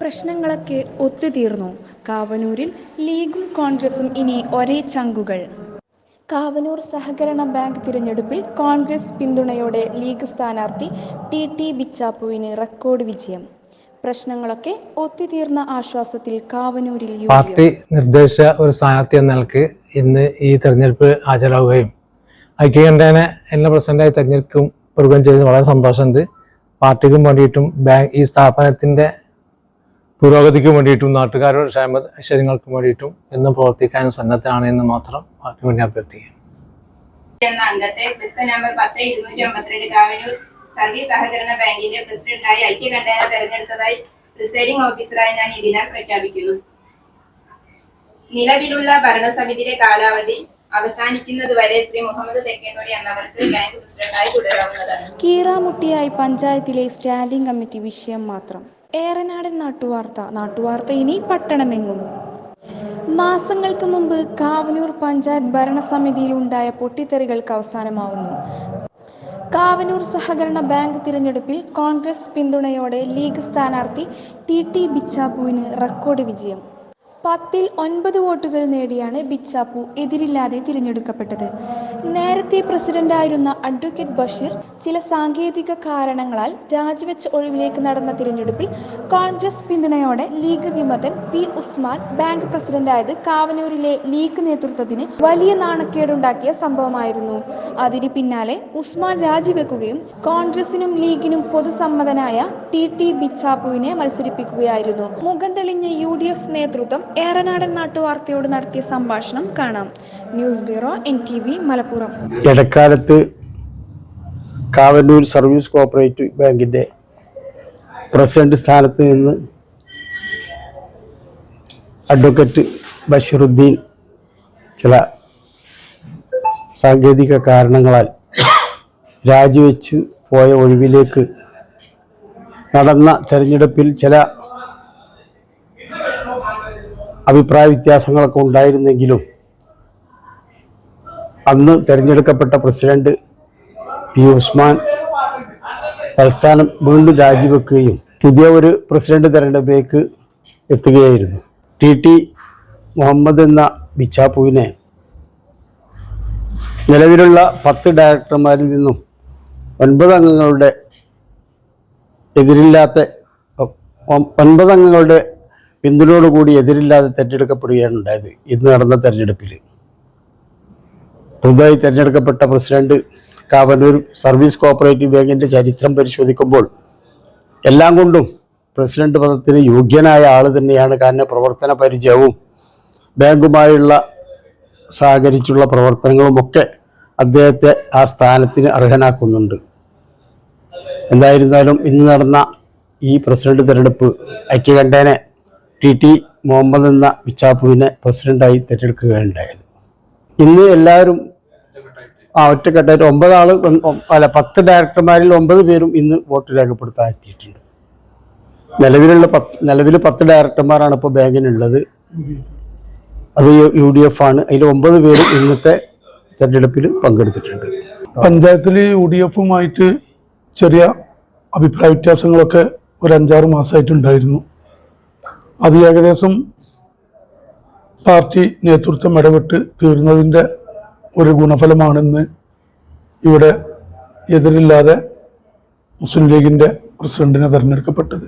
പ്രശ്നങ്ങളൊക്കെ ഒത്തുതീർന്നു. കാവനൂരിൽ ലീഗും കോൺഗ്രസും ഇനി ഒരേ ചങ്കുകൾ. കാവനൂർ സഹകരണ ബാങ്ക് തിരഞ്ഞെടുപ്പിൽ കോൺഗ്രസ് പിന്തുണയോടെ ലീഗ് സ്ഥാനാർത്ഥി ടി ടി ബിച്ചാപ്പുവിന് റെക്കോർഡ് വിജയം. പ്രശ്നങ്ങളൊക്കെ ഒത്തുതീർന്ന ആശ്വാസത്തിൽ കാവനൂരിൽ പാർട്ടി നിർദ്ദേശ ഒരു സ്ഥാനാർത്ഥി എന്ന നിലയ്ക്ക് ഇന്ന് ഈ തെരഞ്ഞെടുപ്പ് ഹാജരാകുകയും ഐക്യകണ്ഠേന എന്നെ പ്രസിഡന്റായി തെരഞ്ഞെടുക്കപ്പെടുകയും ചെയ്തത് വളരെ സന്തോഷമുണ്ട്. പാർട്ടിക്കും വേണ്ടിയിട്ടും ബാങ്ക് ഈ സ്ഥാപനത്തിന്റെ പുരോഗതിക്കും വേണ്ടിയിട്ടും നാട്ടുകാരുടെ ക്ഷേമ ഐശ്വര്യങ്ങൾക്കും വേണ്ടിയിട്ടും എന്നും പ്രവർത്തിക്കാൻ സന്നദ്ധമാണ് എന്ന് മാത്രം പാർട്ടി വേണ്ടി അഭ്യർത്ഥിക്കുന്നു. എന്ന അംഗത്തെ വൃത്ത നമ്പർ പത്ത് ഇരുന്നൂറ്റി അമ്പത്തിരണ്ട് കാവനൂർ സർവീസ് സഹകരണ ബാങ്കിന്റെ പ്രസിഡന്റായി ഐക്യകണ്ഠേന തെരഞ്ഞെടുത്തതായി പ്രിസൈഡിംഗ് ഓഫീസറായി ഞാൻ ഇതിനാൽ പ്രഖ്യാപിക്കുന്നു. നിലവിലുള്ള ഭരണസമിതിയുടെ കാലാവധി അവസാനിക്കുന്നതുവരെ ശ്രീ മുഹമ്മദ് തെക്കേനോടി എന്നവർക്ക് ബാങ്ക് പ്രസിഡന്റായി തുടരാവുന്നതാണ്. കീറാമുട്ടിയായി പഞ്ചായത്തിലെ സ്റ്റാൻഡിംഗ് കമ്മിറ്റി വിഷയം മാത്രം. ഏറനാടൻ നാട്ടുവാർത്ത. നാട്ടുവാർത്ത ഇനി പട്ടണമെങ്ങും. മാസങ്ങൾക്ക് മുമ്പ് കാവനൂർ പഞ്ചായത്ത് ഭരണസമിതിയിൽ ഉണ്ടായ പൊട്ടിത്തെറികൾക്ക് അവസാനമാവുന്നു. കാവനൂർ സഹകരണ ബാങ്ക് തിരഞ്ഞെടുപ്പിൽ കോൺഗ്രസ് പിന്തുണയോടെ ലീഗ് സ്ഥാനാർത്ഥി ടി ടി ബിച്ചാപ്പുവിന് റെക്കോർഡ് വിജയം. പത്തിൽ ഒൻപത് വോട്ടുകൾ നേടിയാണ് ബിച്ചാപ്പു എതിരില്ലാതെ തിരഞ്ഞെടുക്കപ്പെട്ടത്. നേരത്തെ പ്രസിഡന്റായിരുന്ന അഡ്വക്കേറ്റ് ബഷീർ ചില സാങ്കേതിക കാരണങ്ങളാൽ രാജിവെച്ച ഒഴിവിലേക്ക് നടന്ന തിരഞ്ഞെടുപ്പിൽ കോൺഗ്രസ് പിന്തുണയോടെ ലീഗ് വിമതൻ പി ഉസ്മാൻ ബാങ്ക് പ്രസിഡന്റായത് കാവനൂരിലെ ലീഗ് നേതൃത്വത്തിന് വലിയ നാണക്കേടുണ്ടാക്കിയ സംഭവമായിരുന്നു. അതിന് പിന്നാലെ ഉസ്മാൻ രാജിവെക്കുകയും കോൺഗ്രസിനും ലീഗിനും പൊതുസമ്മതനായ ടി ടി ബിച്ചാപ്പുവിനെ മത്സരിപ്പിക്കുകയായിരുന്നു. മുഖം തെളിഞ്ഞ യു ഡി എഫ് നേതൃത്വം ഏറനാടൻ നാട്ടുവാർത്തയോട് നടത്തിയ സംഭാഷണം കാണാം. News bureau N T V Malappuram. ഇടക്കാലത്ത് കാവന്നൂർ സർവീസ് കോപ്പറേറ്റീവ് ബാങ്കിന്റെ പ്രസിഡന്റ് സ്ഥാനത്ത് നിന്ന് അഡ്വക്കേറ്റ് ബഷീറുദ്ദീൻ ചില സാങ്കേതിക കാരണങ്ങളാൽ രാജിവെച്ച് പോയ ഒഴിവിലേക്ക് നടന്ന തെരഞ്ഞെടുപ്പിൽ ചില അഭിപ്രായ വ്യത്യാസങ്ങളൊക്കെ ഉണ്ടായിരുന്നെങ്കിലും അന്ന് തെരഞ്ഞെടുക്കപ്പെട്ട പ്രസിഡന്റ് പി ഉസ്മാൻ തൽസ്ഥാനം വീണ്ടും രാജിവെക്കുകയും പുതിയ ഒരു പ്രസിഡന്റ് തെരഞ്ഞെടുപ്പിലേക്ക് എത്തുകയായിരുന്നു. ടി ടി മുഹമ്മദ് എന്ന ബിച്ചാപ്പുവിനെ നിലവിലുള്ള പത്ത് ഡയറക്ടർമാരിൽ നിന്നും ഒൻപത് അംഗങ്ങളുടെ എതിരില്ലാത്ത ഒൻപത് അംഗങ്ങളുടെ പിന്തുണയോടുകൂടി എതിരില്ലാതെ തെരഞ്ഞെടുക്കപ്പെടുകയാണ് ഉണ്ടായത്. ഇന്ന് നടന്ന തെരഞ്ഞെടുപ്പിൽ പുതുതായി തിരഞ്ഞെടുക്കപ്പെട്ട പ്രസിഡന്റ് കാവന്നൂർ സർവീസ് കോപ്പറേറ്റീവ് ബാങ്കിന്റെ ചരിത്രം പരിശോധിക്കുമ്പോൾ എല്ലാം കൊണ്ടും പ്രസിഡന്റ് പദത്തിന് യോഗ്യനായ ആൾ തന്നെയാണ്. കാരണം പ്രവർത്തന പരിചയവും ബാങ്കുമായുള്ള സഹകരിച്ചുള്ള പ്രവർത്തനങ്ങളുമൊക്കെ അദ്ദേഹത്തെ ആ സ്ഥാനത്തിന് അർഹനാക്കുന്നുണ്ട്. എന്തായിരുന്നാലും ഇന്ന് നടന്ന ഈ പ്രസിഡന്റ് തിരഞ്ഞെടുപ്പ് ഐക്യകണ്ഠേനെ ടി ടി മുഹമ്മദ് എന്ന വിച്ചാപ്പുവിനെ പ്രസിഡന്റായി തിരഞ്ഞെടുക്കുകയുണ്ടായത് ഇന്ന് എല്ലാവരും ആ ഒറ്റക്കെട്ടായിട്ട് ഒമ്പത് ആൾ അല്ല പത്ത് ഡയറക്ടർമാരിൽ ഒമ്പത് പേരും ഇന്ന് വോട്ട് രേഖപ്പെടുത്താൻ എത്തിയിട്ടുണ്ട്. നിലവിലുള്ള പത്ത് നിലവിൽ പത്ത് ഡയറക്ടർമാരാണ് ഇപ്പോൾ ബാങ്കിനുള്ളത്. അത് യു ഡി എഫ് ആണ്. അതിൽ ഒമ്പത് പേര് ഇന്നത്തെ തെരഞ്ഞെടുപ്പിൽ പങ്കെടുത്തിട്ടുണ്ട്. പഞ്ചായത്തിൽ യു ഡി എഫുമായിട്ട് ചെറിയ അഭിപ്രായ വ്യത്യാസങ്ങളൊക്കെ ഒരു അഞ്ചാറ് മാസമായിട്ടുണ്ടായിരുന്നു അത് ഏകദേശം പാർട്ടി നേതൃത്വം ഇടപെട്ട് തീർന്നതിന്റെ ഒരു ഗുണഫലമാണെന്ന് ഇവിടെ എതിരില്ലാതെ മുസ്ലിം ലീഗിന്റെ പ്രസിഡന്റിനെ തെരഞ്ഞെടുക്കപ്പെട്ടത്.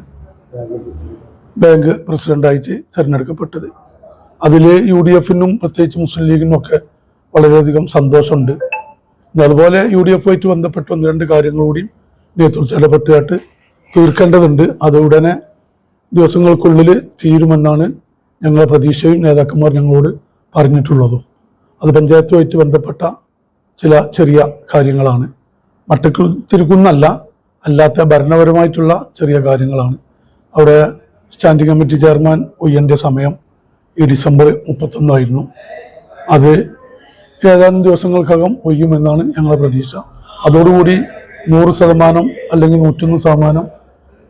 ബാങ്ക് പ്രസിഡന്റായിട്ട് തെരഞ്ഞെടുക്കപ്പെട്ടത്. അതിൽ യു ഡി എഫിനും പ്രത്യേകിച്ച് മുസ്ലിം ലീഗിനും ഒക്കെ വളരെയധികം സന്തോഷമുണ്ട്. അതുപോലെ യു ഡി എഫ് ആയിട്ട് ബന്ധപ്പെട്ട ഒന്ന് രണ്ട് കാര്യങ്ങൾ കൂടി നേതൃത്വം ഇടപെട്ടായിട്ട് തീർക്കേണ്ടതുണ്ട്. അത് ഉടനെ ദിവസങ്ങൾക്കുള്ളിൽ തീരുമെന്നാണ് ഞങ്ങളെ പ്രതീക്ഷയും നേതാക്കന്മാർ ഞങ്ങളോട് പറഞ്ഞിട്ടുള്ളതും. അത് പഞ്ചായത്തുമായിട്ട് ബന്ധപ്പെട്ട ചില ചെറിയ കാര്യങ്ങളാണ്. മട്ടക്ക് തിരുക്കുന്നല്ല അല്ലാത്ത ഭരണപരമായിട്ടുള്ള ചെറിയ കാര്യങ്ങളാണ്. അവിടെ സ്റ്റാൻഡിംഗ് കമ്മിറ്റി ചെയർമാൻ ഒയ്യന്റെ സമയം ഈ ഡിസംബർ മുപ്പത്തൊന്നായിരുന്നു. അത് ഏതാനും ദിവസങ്ങൾക്കകം ഒയ്യുമെന്നാണ് ഞങ്ങളുടെ പ്രതീക്ഷ. അതോടുകൂടി നൂറ് ശതമാനം അല്ലെങ്കിൽ നൂറ്റൊന്ന് ശതമാനം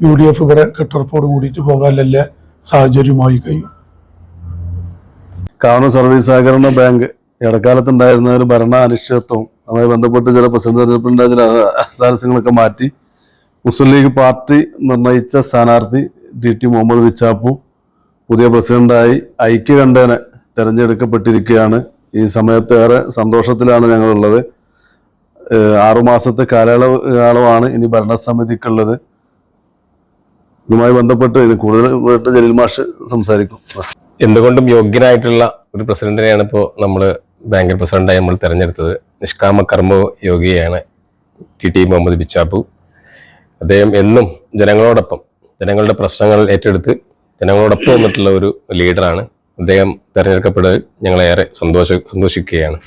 യു ഡി എഫ് ഇവിടെ കെട്ടുറപ്പോട് കൂടിയിട്ട് പോകാനല്ലേ സാഹചര്യമായി കഴിയും കാണു സർവീസ് സഹകരണ ബാങ്ക് ഇടക്കാലത്തുണ്ടായിരുന്ന ഒരു ഭരണ അനിശ്ചിതത്വം അതുമായി ബന്ധപ്പെട്ട് ചില പ്രസിഡന്റ് തെരഞ്ഞെടുപ്പിലുണ്ടായ ചില സാരസ്യങ്ങളൊക്കെ മാറ്റി മുസ്ലിം ലീഗ് പാർട്ടി നിർണയിച്ച സ്ഥാനാർത്ഥി ടി ടി മുഹമ്മദ് വിച്ചാപ്പു പുതിയ പ്രസിഡന്റായി ഐക്യകണ്ഠേന തിരഞ്ഞെടുക്കപ്പെട്ടിരിക്കുകയാണ്. ഈ സമയത്ത് ഏറെ സന്തോഷത്തിലാണ് ഞങ്ങളുള്ളത്. ആറുമാസത്തെ കാലയളവ് കാലമാണ് ഇനി ഭരണസമിതിക്കുള്ളത്. ഇതുമായി ബന്ധപ്പെട്ട് ഇനി കൂടുതൽ ജലീൽ മാഷ് സംസാരിക്കും. എന്തുകൊണ്ടും യോഗ്യനായിട്ടുള്ള ഒരു പ്രസിഡന്റിനെയാണ് ഇപ്പോൾ നമ്മൾ ബാങ്ക് പ്രസിഡന്റായി നമ്മൾ തിരഞ്ഞെടുത്തത് നിഷ്കാമ കർമ്മ യോഗിയാണ് ടി ടി മുഹമ്മദ് ബിച്ചാപ്പു. അദ്ദേഹം എന്നും ജനങ്ങളോടൊപ്പം ജനങ്ങളുടെ പ്രശ്നങ്ങൾ ഏറ്റെടുത്ത് ജനങ്ങളോടൊപ്പം വന്നിട്ടുള്ള ഒരു ലീഡറാണ് അദ്ദേഹം തിരഞ്ഞെടുക്കപ്പെടുന്നത് ഞങ്ങളേറെ സന്തോഷ സന്തോഷിക്കുകയാണ്.